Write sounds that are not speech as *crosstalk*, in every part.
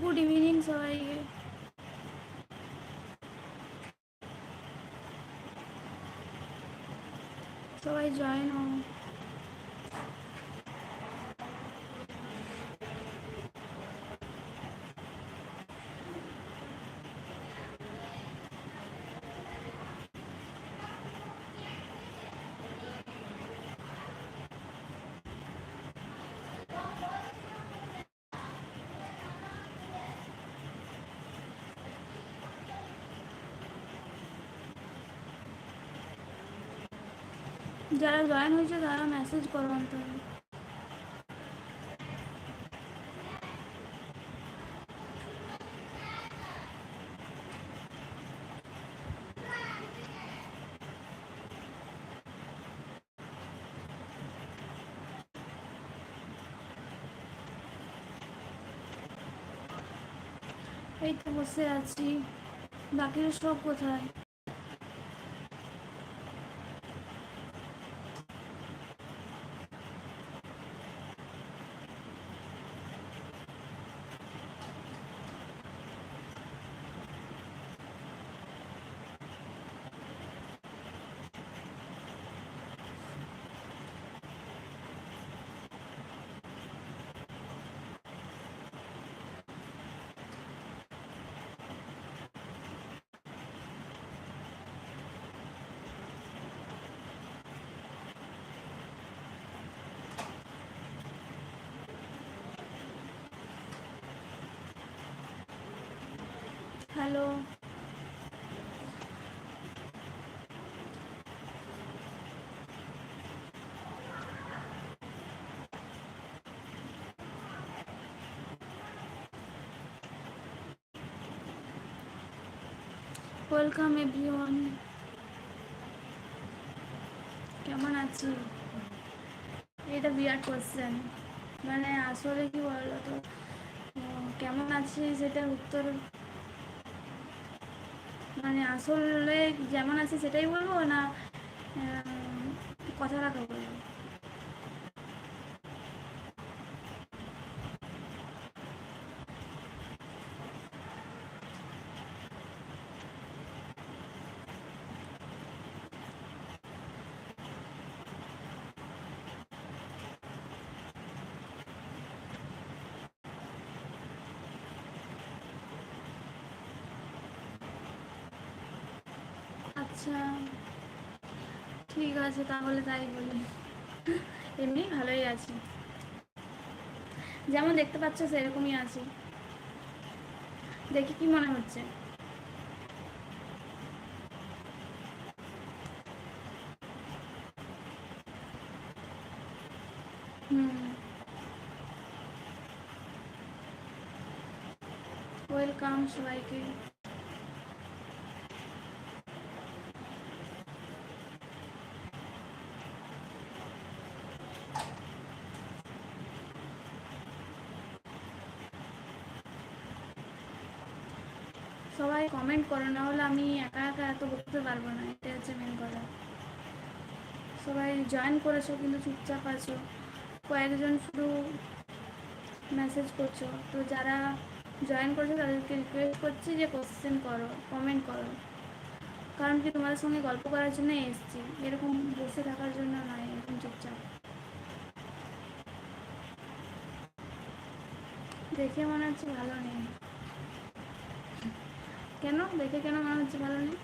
Good evening সবাইকে সবাই join হও যারা জয়েন হয়েছে তারা মেসেজ করো অন্তত। এই তো বসে আছি। বাকিরা সব কোথায় হ্যালো ওয়েলকাম এভরিওয়ান কেমন আছি? এটা বিরাট কোশ্চেন মানে আসলে কি বলো তো কেমন আছি সেটার উত্তর? মানে আসলে যেমন আছে সেটাই বলব না কথা রাখা বলব? আচ্ছা। ঠিক আছে, তাহলে তাই বলি। এমনি ভালোই আছি। যেমন দেখতে পাচ্ছ, সেরকমই আছি। দেখি কি মনে হচ্ছে। ওয়েলকাম সবাইকে। সবাই কমেন্ট করো, না হলে আমি একা একা এত বলতে পারব না এটা হচ্ছে মেন কথা। সবাই জয়েন করেছ কিন্তু চুপচাপ আছো, কয়েকজন শুধু মেসেজ করছ, তো যারা জয়েন করেছ তাদেরকে রিকোয়েস্ট করছি যে কোশ্চেন করো কমেন্ট করো। কারণ কি তোমাদের সঙ্গে গল্প করার জন্য এসছি, এরকম বসে থাকার জন্য নয়, এরকম চুপচাপ। দেখে মনে হচ্ছে ভালো নেই। কেন? দেখে কেন মনে হচ্ছে ভালো নেই?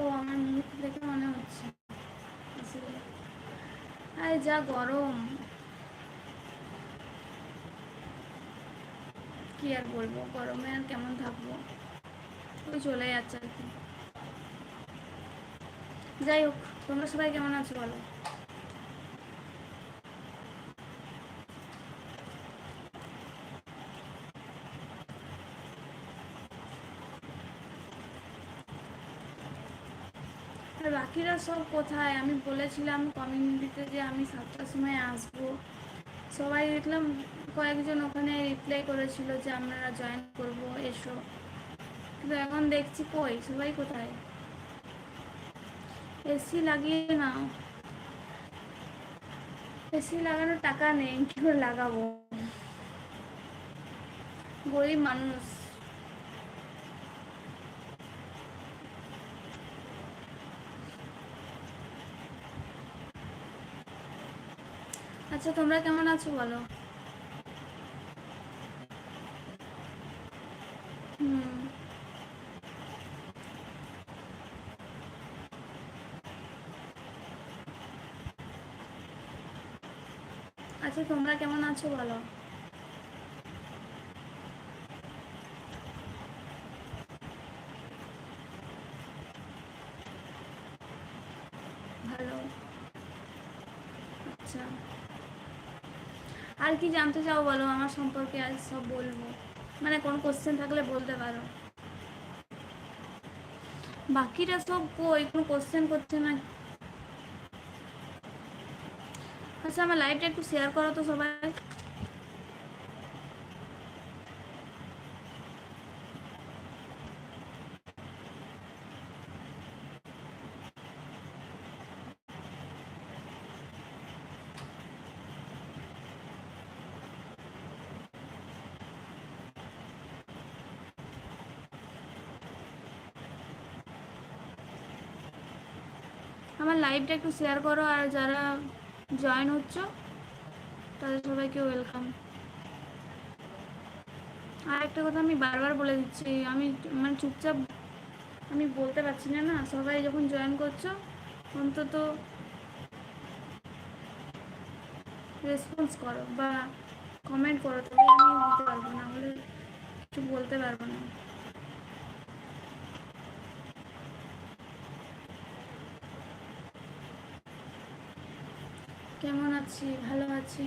ও আমার মুখ দেখে মনে হচ্ছে। আর যা গরম। কি আর বলব, গরমে আর কেমন থাকব? ওই চলে যাচ্ছে আর কি। যাই হোক, তোমরা সবাই কেমন আছো বলো বাকিরা সব কোথায়? আমি বলেছিলাম কমিউনিটিতে যে আমি সাতটার সময় আসব। সবাই দেখলাম কয়েকজন ওখানে রিপ্লাই করেছিল যে আমরা জয়েন করব, এসো। কিন্তু এখন দেখছি কই? সবাই কোথায়? এসি লাগিয়ে নাও। এসি লাগানোর টাকা নেই, কি করে লাগাবো? গরিব মানুষ। আচ্ছা তোমরা কেমন আছো বলো? হুম। আচ্ছা তোমরা কেমন আছো বলো ভালো আচ্ছা আর কি জানতে চাও বলো? আমার সম্পর্কে আজ সব বলব। মানে কোন কোশ্চেন থাকলে বলতে পারো। বাকিটা সব কই? কোনো কোশ্চেন করছে না? আচ্ছা আমার লাইভটা একটু শেয়ার করো তো সবাই। লাইভটা একটু শেয়ার করো আর যারা জয়েন হচ্ছ, তাদের সবাইকে ওয়েলকাম আর একটা কথা আমি বারবার বলে দিচ্ছি, আমি মানে চুপচাপ আমি বলতে পারছি না না, সবাই যখন জয়েন করছ, অন্তত রেসপন্স করো বা কমেন্ট করো তবে আমি দিতে পারব না হলে কিছু বলতে পারব না। কেমন আছি? ভালো আছি।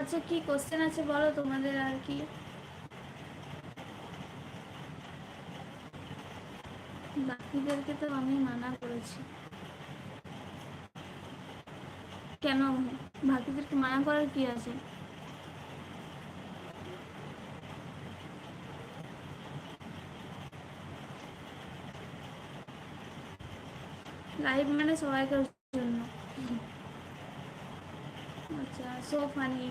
আচ্ছা কি কোশ্চেন আছে বলো তোমাদের আর কি? বাকিদেরকে তো আমি মানা করেছি। কেন? বাকিদেরকে মানা করার কি আছে? লাইভ মানে সবাইকার জন্য আচ্ছা সো ফানি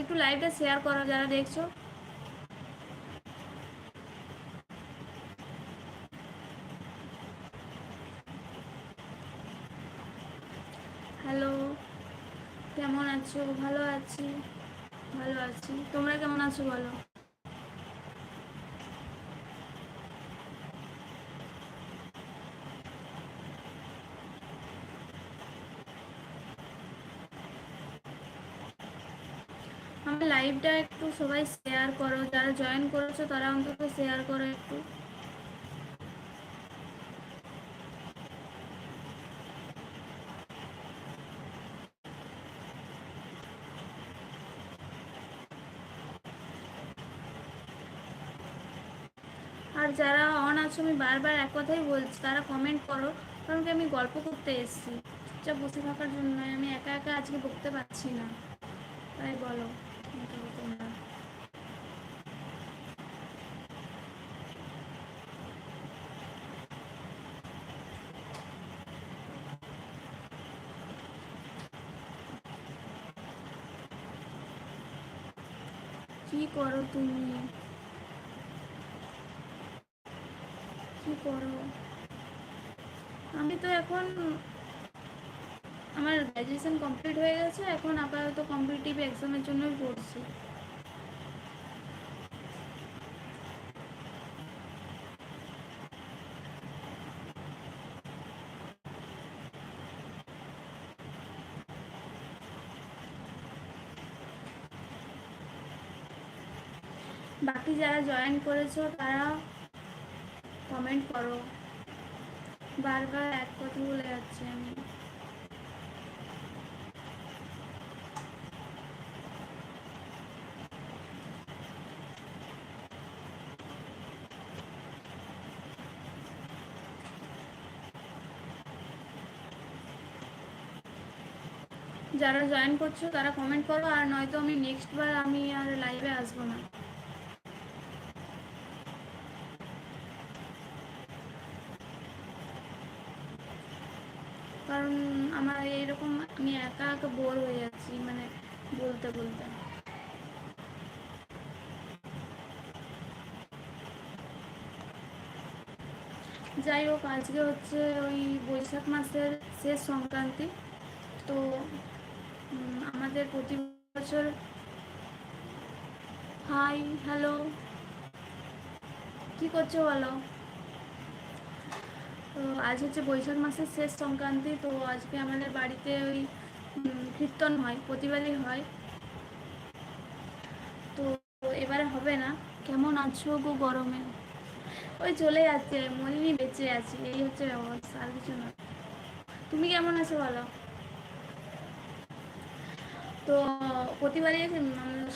একটু লাইভটা শেয়ার করো যারা দেখছ। হ্যালো কেমন আছো? ভালো আছি ভালো আছি। তোমরা কেমন আছো বলো আমার লাইভটা একটু সবাই শেয়ার করো, যারা জয়েন করেছ তারা অন্তত শেয়ার করো একটু। আর যারা অন আছো, আমি বারবার এক কথাই বলছি, তারা কমেন্ট করো, কারণ কি আমি গল্প করতে এসেছি। চুপচাপ বসে থাকার জন্য আমি একা একা আজকে বকতে পারছি না। তাই বলো তোমরা কি করো তুমি কি করো আমি তো এখন আমার গ্র্যাজুয়েশন কমপ্লিট হয়ে গেছে, এখন আপাতত কম্পিটিটিভ এক্সামের জন্যই পড়ছি। বাকি যারা জয়েন করেছ, তারা কমেন্ট করো। বারবার এক কথা বলে যাচ্ছি আমি। যারা জয়েন করছ, তারা কমেন্ট করো, আর নয়তো আমি নেক্সট বার আমি আর লাইভে আসব না। কারণ আমার এইরকম আমি একা একা বোর হয়ে যাচ্ছি মানে বলতে বলতে। যাই হোক, আজকে হচ্ছে ওই বৈশাখ মাসের শেষ সংক্রান্তি, তো আমাদের প্রতি বছর হাই হ্যালো কি করছ বলো? তো আজ হচ্ছে বৈশাখ মাসের শেষ সংক্রান্তি, তো আজকে আমাদের বাড়িতে ওই কীর্তন হয়, প্রতিবারই হয়। তো এবারে হবে না। কেমন আছো গো গরমে? ওই চলে যাচ্ছে মলিনী বেঁচে আছি, এই হচ্ছে অবস্থা আর কিছু না। তুমি কেমন আছো বলো? তো প্রতিবারই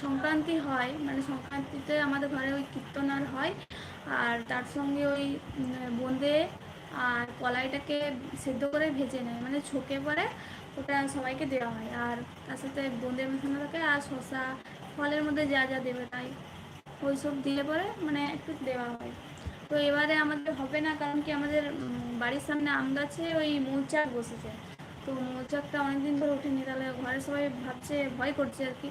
সংক্রান্তি হয় মানে সংক্রান্তিতে আমাদের ঘরে ওই কীর্তন আর হয়, আর তার সঙ্গে ওই বোঁদে আর কলাইটাকে সেদ্ধ করে ভেজে নেয় মানে ছোকে পরে ওটা সবাইকে দেওয়া হয়, আর তার সাথে বোঁদের মেশানো থাকে আর শশা ফলের মধ্যে যা যা দেবে তাই, ওই সব দিলে পরে মানে একটু দেওয়া হয়। তো এবারে আমাদের হবে না, কারণ কি আমাদের বাড়ির সামনে আম গাছে ওই মৌচাক বসেছে তো মৌচাকটা অনেকদিন ধরে ওঠেনি, তাহলে ঘরে সবাই ভাবছে, ভয় করছে আর কি।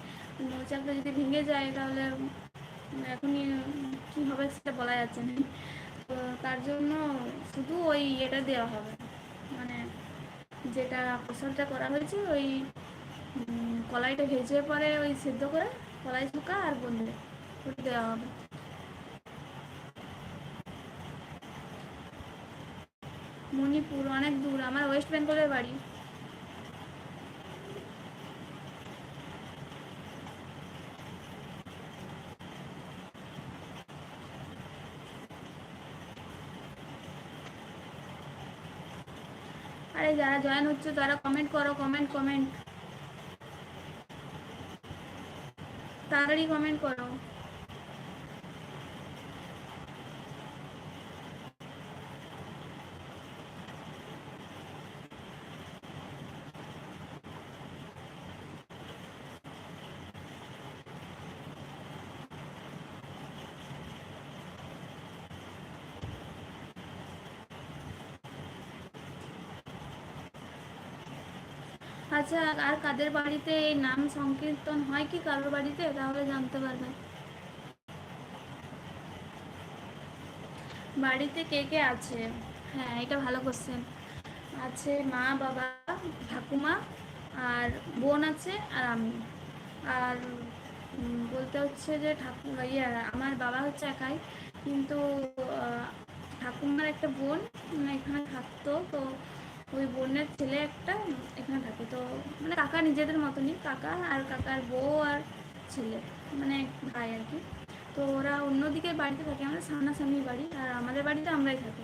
মৌচাকটা যদি ভেঙে যায় তাহলে এখনই কী হবে সেটা বলা যাচ্ছে না। তো তার জন্য শুধু ওই ইয়েটা দেওয়া হবে মানে যেটা প্রসাদটা করা হয়েছে ওই কলাইটা ভেজে পরে ওই সেদ্ধ করে কলাই শুকা আর বন্ধে দেওয়া হবে। মণিপুর অনেক দূর, আমার ওয়েস্ট বেঙ্গলের বাড়ি। আরে যারা জয়েন হচ্ছে তারা কমেন্ট করো কমেন্ট কমেন্ট তাড়াতাড়ি কমেন্ট করো। আচ্ছা আর কাদের বাড়িতে এই নাম সংকীর্তন হয় কি? কারোর বাড়িতে? তাহলে জানতে পারবে বাড়িতে কে কে আছে? হ্যাঁ এটা ভালো কোশ্চেন আছে মা, বাবা, ঠাকুমা, আর বোন আছে, আর আমি। আর বলতে হচ্ছে যে ঠাকুর ইয়ে আমার বাবা হচ্ছে একাই, কিন্তু ঠাকুমার একটা বোন এখানে থাকতো, তো ওই বোনের ছেলে একটা এখানে থাকে। তো মানে কাকা নিজেদের মতনই, কাকা আর কাকার বউ আর ছেলে মানে ভাই আর কি। তো ওরা অন্যদিকে বাড়িতে থাকে, আমাদের সামনাসামনি বাড়ি, আর আমাদের বাড়িতে আমরাই থাকি।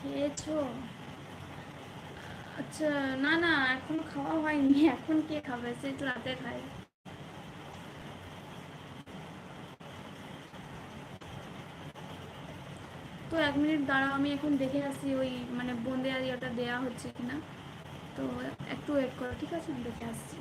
খেয়েছো? আচ্ছা না না, এখন খাওয়া হয়নি। *laughs* এখন কে খাবে? সে তো রাতে খায় তো এক মিনিট দাঁড়াও, আমি এখন দেখে আসি ওই মানে বোঁদে আর ইয়েটা দেওয়া হচ্ছে কিনা। তো একটু ওয়েট করো, ঠিক আছে? আমি দেখে আসছি।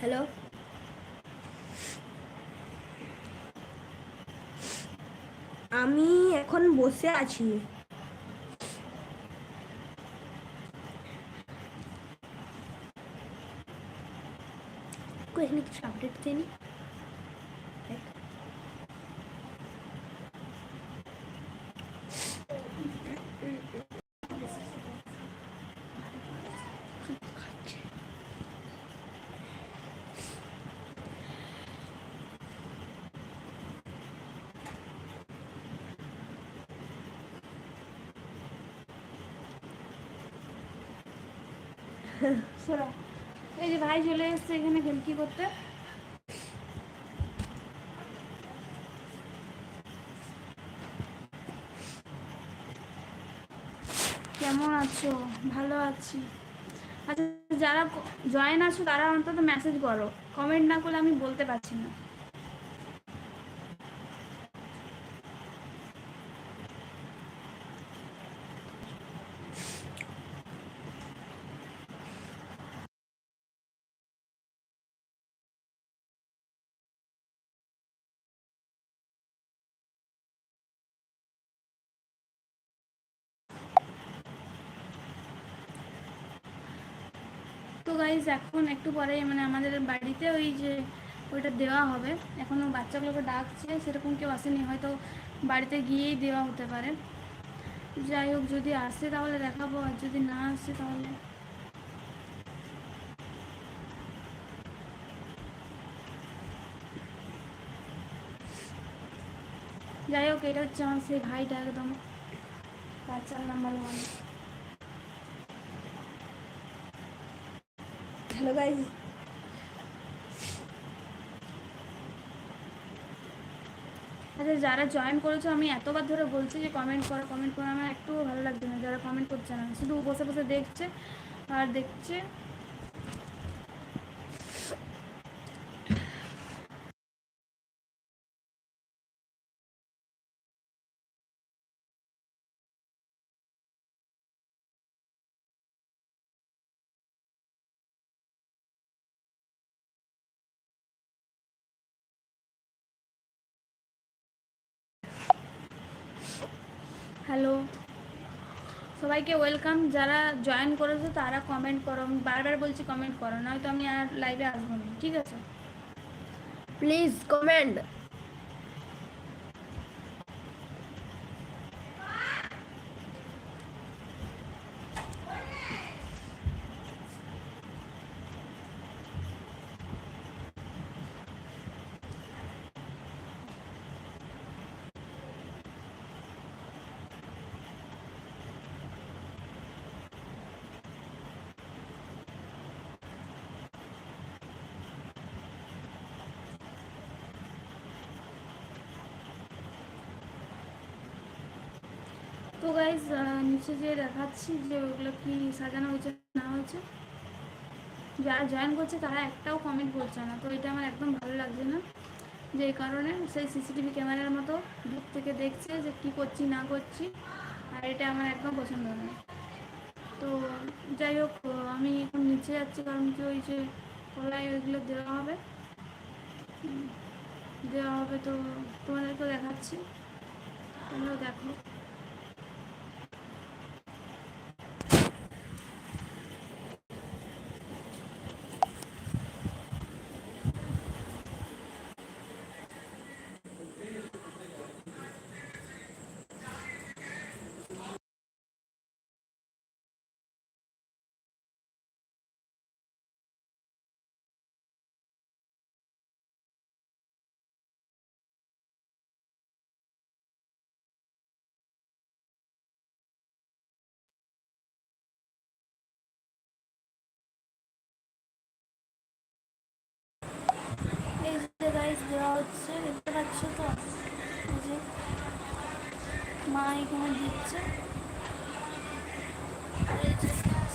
হ্যালো? আমি এখন বসে আছি। এখানে কিছু আপডেট দেয়নি? শোনো এই যে ভাই চলে এসছে এখানে খেলকি করতে। কেমন আছো? ভালো আছি। আচ্ছা যারা জয়েন আছো তারা অন্তত মেসেজ করো। কমেন্ট না করলে আমি বলতে পারছি না। তো গাইজ এখন একটু পরে মানে আমাদের বাড়িতে ওই যে ওইটা দেওয়া হবে। এখনও বাচ্চাগুলোকে ডাকছে, সেরকম কেউ আসেনি, হয়তো বাড়িতে গিয়েই দেওয়া হতে পারে। যাই হোক, যদি আসে তাহলে দেখাবো, আর যদি না আসে তাহলে। যাই হোক, এটা হচ্ছে আমার সেই ভাইটা একদম। বাচ্চার নাম্বার ওয়ান হ্যালো গাইজ আচ্ছা যারা জয়েন করেছ, আমি এতবার ধরে বলছি যে কমেন্ট করো কমেন্ট করো, আমার একটু ভালো লাগছে না, যারা কমেন্ট করছে না, শুধু বসে বসে দেখছে আর দেখছে হ্যালো সবাইকে ওয়েলকাম যারা জয়েন করেছ, তারা কমেন্ট করো। বারবার বলছি কমেন্ট করো, নয়তো আমি আর লাইভে আসব না। ঠিক আছে? প্লিজ কমেন্ট তো গাইজ নিচে যে দেখাচ্ছি যে ওগুলো কি সাজানো হয়েছে, না হয়েছে। যারা জয়েন করছে তারা একটাও কমেন্ট করছে না। তো এটা আমার একদম ভালো লাগছে না। যে এই কারণে সেই সিসিটিভি ক্যামেরার মতো দূর থেকে দেখছে যে কি করছি, না করছি। আর এটা আমার একদম পছন্দ নয় তো যাই হোক, আমি এখন নিচে যাচ্ছি কারণ কি ওই যে কলাই ওইগুলো দেওয়া হবে। দেওয়া হবে তো তোমাদেরকেও দেখাচ্ছি। তোমরাও দেখো। গাইস দেওয়া হচ্ছে দেখতে পাচ্ছ তো যে মা এখানে দিচ্ছে।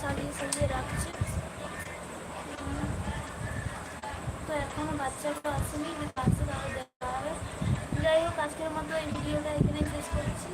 সাজিয়ে সাজিয়ে রাখছে। তো এখনও বাচ্চাগুলো আসেনি যে কাছে তারা দেখা হবে। যাই হোক, আজকের মতো এই ভিডিওটা এখানে শেষ করছি।